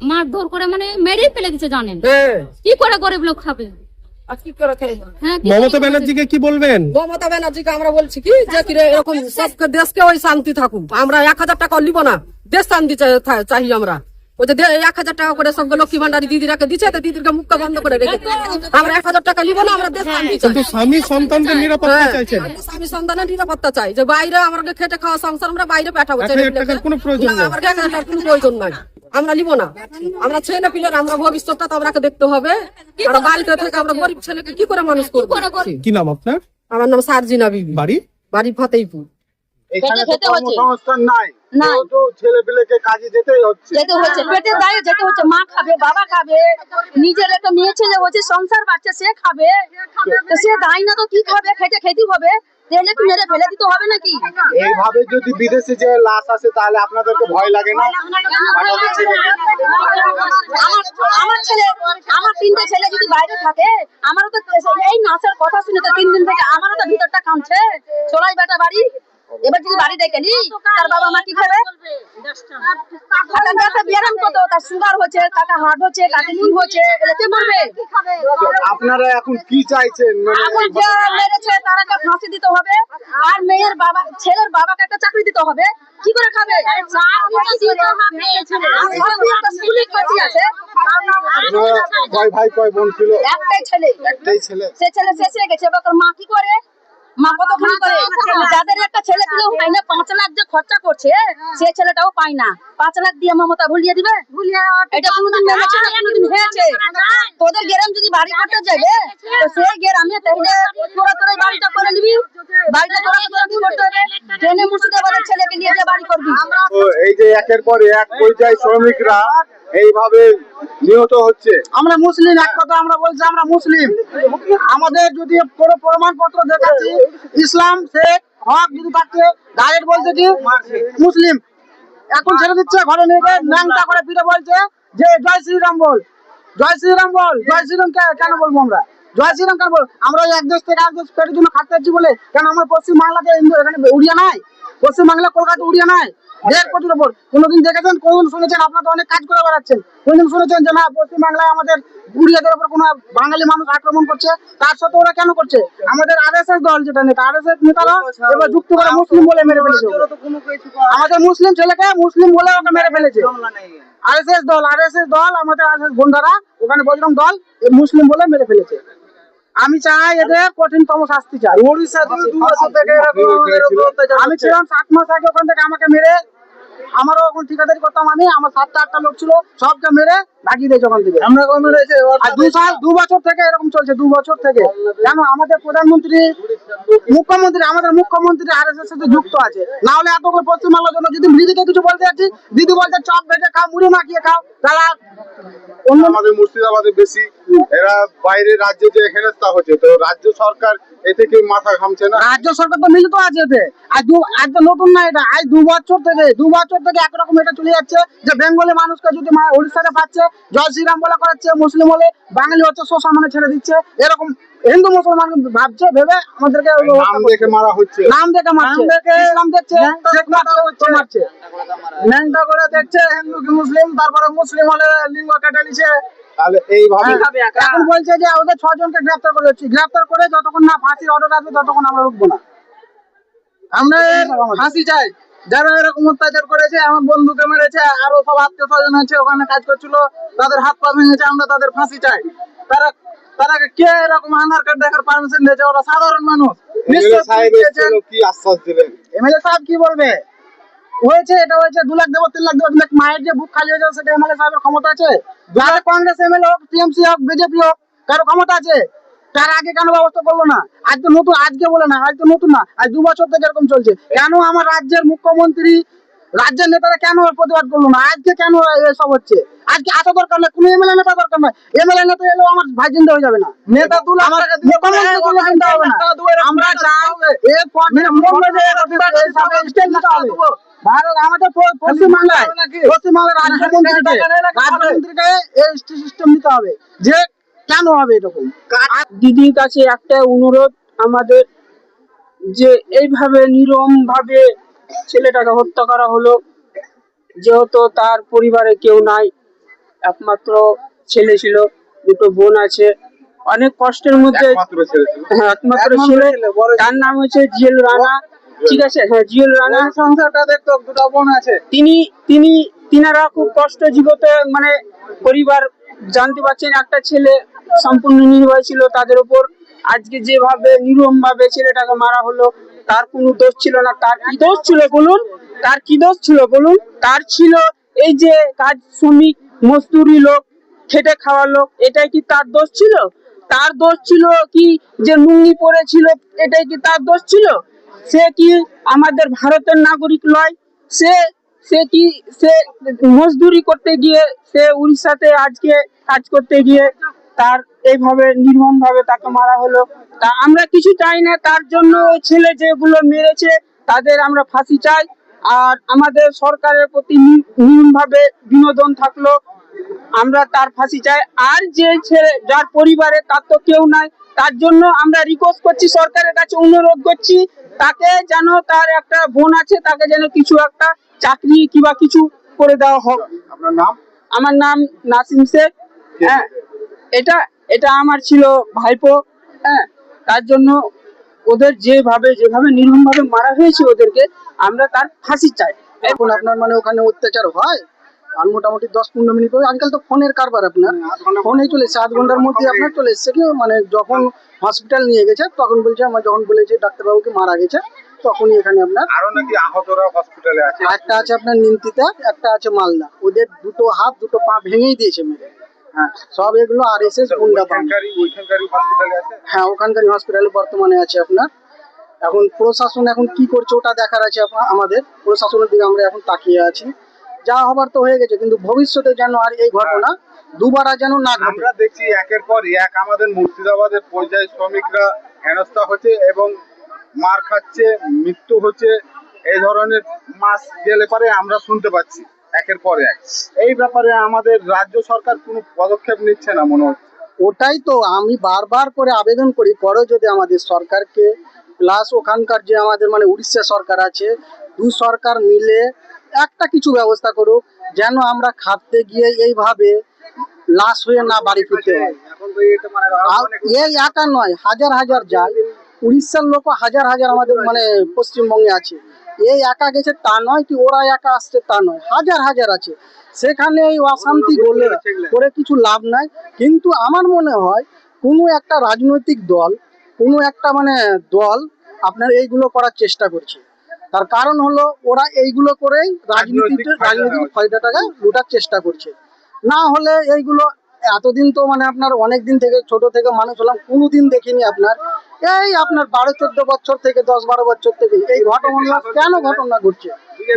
মারধর করে মানে মেরেই ফেলে দিচ্ছে জানেন? কি করে গরিব লোক খাবে? কি করে হ্যাঁ কি মমতা ব্যানার্জিকে কি বলবেন? মমতা ব্যানার্জিকে আমরা বলছি কি যে এরকম দেশকে ওই শান্তি থাকুক। আমরা এক হাজার টাকা লিব না দেশ শান্তি চাই আমরা। ওই যে এক হাজার টাকা করে সবকে লক্ষ্মী ভান্ডারি দিদিরাকে দিচ্ছে তো দিদিরকে মুখটা বন্ধ করে রেখে আমরা এক হাজার টাকা লিব না আমরা দেশ শান্তি কিন্তু স্বামী সন্তানদের নিরাপত্তা হ্যাঁ, চাইছেন। আমরা স্বামী সন্তানের নিরাপত্তা চাই। যে বাইরে আমাকে খেটে খাওয়া সংসার আমরা বাইরে পাঠাবো কোনো প্রয়োজন নেই। আমার এক হাজার কোনো প্রয়োজন নাই। আমরা নিব না। আমরা ছেলে পিলের আমরা ভবিষ্যৎটা তো আমরাকে দেখতে হবে। আমরা বাড়িতে থেকে আমরা গরিব ছেলেকে কি করে মানুষ করব? কি নাম আপনার? আমার নাম সারজিনা বিবি। বাড়ি? বাড়ি ফতেইপুর এখানে তো খেতে কর্মসংস্থান নাই। ছেলে পেলেকে কাজে যেতেই হচ্ছে। যেতে হচ্ছে পেটের দায়ে যেতে হচ্ছে মা খাবে বাবা খাবে নিজের একটা মেয়ে ছেলে হচ্ছে সংসার বাচ্চা সে খাবে। সে দায় না তো কি খাবে খেটে খেতে হবে তেলে কি মেরে ফেলে দিতে হবে নাকি? এইভাবে যদি বিদেশে যে লাশ আসে তাহলে আপনাদেরকে ভয় লাগে না? আমার ছেলে আমার তিনটে ছেলে যদি বাইরে থাকে আমারও তো এই নাচের কথা শুনে তো তিন দিন থেকে আমারও তো ভিতরটা কামছে চড়াই বেটা বাড়ি এবার যদি বাড়ি ডেকে নি তার বাবা মা কি খাবে কত? তার সুগার হচ্ছে হার্ট হচ্ছে তাকে নুন হচ্ছে এগুলো মরবে আপনারা এখন কি চাইছেন? মানে এখন যে মেরেছে তারাকে ফাঁসি দিতে হবে। আর মেয়ের বাবা ছেলের বাবাকে একটা চাকরি দিতে হবে। কি করে খাবে? আছে। কয় ভাই কয় বোন ছিল? একটাই ছেলে। একটাই ছেলে। সে ছেলে শেষে গেছে। এবার ওর মা কি করে? মা কতখানি করে যাদের একটা ছেলে দিলেও হয় না পাঁচ লাখ যে খরচা করছে সে ছেলেটাও পায় না। পাঁচ লাখ দিয়ে মমতা ভুলিয়ে দিবে? এটা কোনোদিন মেনেছে না কোনোদিন হয়েছে। তোদের গ্রাম যদি বাড়ি করতে যাবে তো সেই গ্রামে তাহলে তোরা তোরা বাড়িটা করে নিবি। বাড়িটা তোরা তোরা কি করতে হবে? ট্রেনে মুর্শিদাবাদের ছেলেকে নিয়ে যে বাড়ি করবি। এই যে একের পর এক পর্যায়ে শ্রমিকরা এইভাবে নিহত হচ্ছে। আমরা মুসলিম এক কথা আমরা বলছি আমরা মুসলিম। আমাদের যদি কোনো প্রমাণপত্র দেখাচ্ছি ইসলাম শেখ হক যদি পাচ্ছে ডাইরেক্ট বলছে কি? মুসলিম। এখন ছেড়ে দিচ্ছে, ঘরে নিয়ে ন্যাংটা করে ফিরে বলছে যে, জয় শ্রীরাম বল, জয় শ্রীরাম বল, জয় শ্রীরাম কেন বলব আমরা? জয় শ্রীরাম কেন বল? আমরা এক দেশ থেকে এক দেশ পেটের জন্য খাটতে বলে কেন আমার পশ্চিম বাংলাতে এখানে উড়িয়া নাই? পশ্চিম বাংলা, কলকাতা, উড়িয়া নাই দেড় কোটির উপর। কোনোদিন দেখেছেন, কোনদিন শুনেছেন, আপনারা তো অনেক কাজ করে বেড়াচ্ছেন। কোনদিন শুনেছেন যে না, পশ্চিম বাংলায় আমাদের উড়িয়াদের উপর কোনো বাঙালি মানুষ আক্রমণ করছে? তার সাথে ওরা কেন করছে? আমাদের আরএসএস দল যেটা নেতা এস নেতারা এবার যুক্ত করে মুসলিম বলে মেরে ফেলেছে। আমাদের মুসলিম ছেলেকে মুসলিম বলে ওকে মেরে ফেলেছে। আর এস এস দল আর এস এস দল, আমাদের আর এস এস বন্ধারা ওখানে বজরং দল মুসলিম বলে মেরে ফেলেছে। আমি চাই এদের কঠিনতম শাস্তি চাই। আমি ছিলাম সাত মাস আগে ওখান থেকে আমাকে মেরে আমারও এখন ঠিকাদারি করতাম আমি আমার সাতটা আটটা লোক ছিল সবকে মেরে ভাগিয়ে দিয়েছে ওখান থেকে। আমরা দু সাল দু বছর থেকে এরকম চলছে দু বছর থেকে। কেন? আমাদের প্রধানমন্ত্রী মুখ্যমন্ত্রী আমাদের মুখ্যমন্ত্রী আর এস এর সাথে যুক্ত আছে। না হলে এতগুলো পশ্চিমবাংলার জন্য যদি দিদিকে কিছু বলতে যাচ্ছি দিদি বলছে চপ ভেজে খাও মুড়ি মাখিয়ে খাও তারা আমাদের মুর্শিদাবাদে বেশি এরা বাইরে রাজ্যে যে হেনস্থা হচ্ছে তো রাজ্য সরকার এ থেকে মাথা ঘামছে না? রাজ্য সরকার তো মিলিত আছে এতে। আজ দু আজ তো নতুন না এটা। আজ দু বছর থেকে দু বছর থেকে একরকম এটা চলে যাচ্ছে যে বেঙ্গলি মানুষকে যদি উড়িষ্যাতে পাচ্ছে জয় শ্রীরাম বলে করাচ্ছে মুসলিম হলে বাঙালি হচ্ছে শোষণ মানে ছেড়ে দিচ্ছে এরকম হিন্দু মুসলমান ভাবছে ভেবে আমাদেরকে নাম দেখে মারা হচ্ছে। নাম দেখে মারছে। ইসলাম দেখছে মারছে ন্যাংটা করে দেখছে হিন্দু কি মুসলিম তারপরে মুসলিম হলে লিঙ্গ কেটে নিছে। তাহলে এইভাবে এখন বলছে যে ওদের ছজনকে গ্রেফতার করে গ্রেফতার করে যতক্ষণ না ফাঁসির অর্ডার আসবে ততক্ষণ আমরা রুখবো না। আমরা ফাঁসি চাই। যারা এরকম অত্যাচার করেছে আমার বন্ধুকে মেরেছে আরও সব আত্মীয় স্বজন আছে ওখানে কাজ করছিল তাদের হাত পা ভেঙেছে আমরা তাদের ফাঁসি চাই। তারা তারা কে এরকম আধার কার্ড দেখার পারমিশন দিয়েছে? ওরা সাধারণ মানুষ। এমএলএ সাহেব এসেছিল কি আশ্বাস দিলেন? এমএলএ সাহেব কি বলবে? হয়েছে এটা হয়েছে দু লাখ দেবো তিন লাখ দেবো কিন্তু মায়ের যে বুক খালি হয়ে যাবে সেটা এমএলএ সাহেবের ক্ষমতা আছে? যারা কংগ্রেস এমএলএ হোক টিএমসি হোক বিজেপি হোক কারও ক্ষমতা আছে? তার আগে কেন ব্যবস্থা করল না? আজ তো নতুন আজকে বলে না আজ তো নতুন না আজ দু বছর থেকে এরকম চলছে। কেন আমার রাজ্যের মুখ্যমন্ত্রী রাজ্যের নেতারা কেন প্রতিবাদ করল না আজকে কেন এসব হচ্ছে আজকে আসা দরকার নাই কোনো এমএলএ নেতা দরকার নাই এমএলএ নেতা এলেও আমার ভাই চিন্তা হয়ে যাবে না নেতা তুলে আমার হবে না আমরা চাই ভারত আমাদের পশ্চিমবাংলায় পশ্চিমবাংলার এই সিস্টেম নিতে হবে যে কেন হবে এরকম দিদির কাছে একটা অনুরোধ আমাদের যে এইভাবে নিরম ভাবে ছেলেটাকে হত্যা করা হলো। যেহেতু তার পরিবারে কেউ নাই একমাত্র ছেলে ছিল দুটো বোন আছে। অনেক কষ্টের মধ্যে একমাত্র ছেলে ছিল। হ্যাঁ, তার নাম হচ্ছে জিএল রানা। ঠিক আছে? হ্যাঁ জিএল রানা। সংসারটা দেখতো দুটো বোন আছে। তিনি তিনি তিনারা খুব কষ্ট জীবতে মানে পরিবার জানতে পারছেন একটা ছেলে সম্পূর্ণ নির্ভর ছিল তাদের উপর। আজকে যেভাবে নিরম ভাবে ছেলেটাকে মারা হলো তার কোনো দোষ ছিল না। তার কি দোষ ছিল বলুন? তার কি দোষ ছিল বলুন? তার ছিল এই যে কাজ শ্রমিক, মজদুরি লোক, খেটে খাওয়া লোক, এটাই কি তার দোষ ছিল? তার দোষ ছিল কি যে লুঙ্গি পরেছিল, এটাই কি তার দোষ ছিল? সে কি আমাদের ভারতের নাগরিক নয় সে সে কি, সে মজদুরি করতে গিয়ে, সে উড়িষ্যাতে আজকে কাজ করতে গিয়ে তার এইভাবে নির্মম ভাবে তাকে মারা হলো। তা আমরা কিছু চাই না তার জন্য ওই ছেলে যেগুলো মেরেছে তাদের আমরা ফাঁসি চাই। আর আমাদের সরকারের প্রতি নির্মম ভাবে বিনোদন থাকল আমরা তার ফাঁসি চাই। আর যে ছেলে যার পরিবারে তার তো কেউ নাই তার জন্য আমরা রিকোয়েস্ট করছি সরকারের কাছে অনুরোধ করছি তাকে যেন তার একটা বোন আছে তাকে যেন কিছু একটা চাকরি কিংবা কিছু করে দেওয়া হোক। আপনার নাম? আমার নাম নাসিম শেখ। হ্যাঁ। এটা এটা আমার ছিল ভাইপো হ্যাঁ? তার জন্য ওদের যেভাবে যেভাবে নির্মম ভাবে মারা হয়েছে ওদেরকে আমরা তার ফাঁসি চাই। এখন আপনার মানে ওখানে অত্যাচার হয়? আর মোটামুটি দশ পনেরো মিনিট পরে আজকাল তো ফোনের কারবার আপনার। ফোনে চলে এসছে আধ ঘণ্টার মধ্যে আপনার চলে এসছে কি? মানে যখন হসপিটাল নিয়ে গেছে তখন বলছে আমার যখন বলেছে ডাক্তারবাবুকে মারা গেছে তখনই এখানে আপনার আরও নাকি আহতরা হসপিটালে আছে? একটা আছে আপনার নিমতিতে একটা আছে মালদা। ওদের দুটো হাত দুটো পা ভেঙেই দিয়েছে মেরে। হ্যাঁ সব এগুলো আর এস এস হ্যাঁ ওখানকারই হসপিটালে বর্তমানে আছে আপনার। এখন প্রশাসন এখন কি করছে ওটা দেখার আছে আমাদের। প্রশাসনের দিকে আমরা এখন তাকিয়ে আছি। যা হবার তো হয়ে গেছে কিন্তু ভবিষ্যতে যেন আর এই ঘটনা দুবার যেন না আমরা দেখছি একের পর এক আমাদের মুর্শিদাবাদের পর্যায় শ্রমিকরা হেনস্থা হচ্ছে এবং মার খাচ্ছে মৃত্যু হচ্ছে এই ধরনের মাস গেলে পরে আমরা শুনতে পাচ্ছি। একের পর এক। এই ব্যাপারে আমাদের রাজ্য সরকার কোনো পদক্ষেপ নিচ্ছে না মনে হচ্ছে। ওটাই তো আমি বারবার করে আবেদন করি করো যদি আমাদের সরকারকে প্লাস ওখানকার যে আমাদের মানে উড়িষ্যা সরকার আছে দু সরকার মিলে একটা কিছু ব্যবস্থা করুক যেন আমরা খাটতে গিয়ে এইভাবে লাশ হয়ে না বাড়ি ফিরতে হয়। মানে আর এই একা নয় হাজার হাজার যায় উড়িষ্যার লোক হাজার হাজার আমাদের মানে পশ্চিমবঙ্গে আছে। এই একা গেছে তা নয় কি ওরা একা আসছে তা নয়। হাজার হাজার আছে। সেখানে এই অশান্তি বলে করে কিছু লাভ নাই। কিন্তু আমার মনে হয় কোনো একটা রাজনৈতিক দল কোনো একটা মানে দল আপনার এইগুলো করার চেষ্টা করছে। তার কারণ হলো ওরা এইগুলো করেই রাজনীতিতে রাজনৈতিক ফায়দা ফায়দাটাকে লুটার চেষ্টা করছে। না হলে এইগুলো এতদিন তো মানে আপনার অনেক দিন থেকে ছোট থেকে মানুষ হলাম, কোনোদিন দেখিনি আপনার। এই আপনার বারো, চোদ্দ বছর থেকে, দশ, বারো বছর থেকে এই ঘটনা কেন ঘটনা ঘটছে?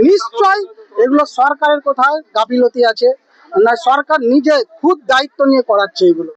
নিশ্চয় এগুলো সরকারের কোথায় গাফিলতি আছে, না সরকার নিজে খুব দায়িত্ব নিয়ে করাচ্ছে এগুলো।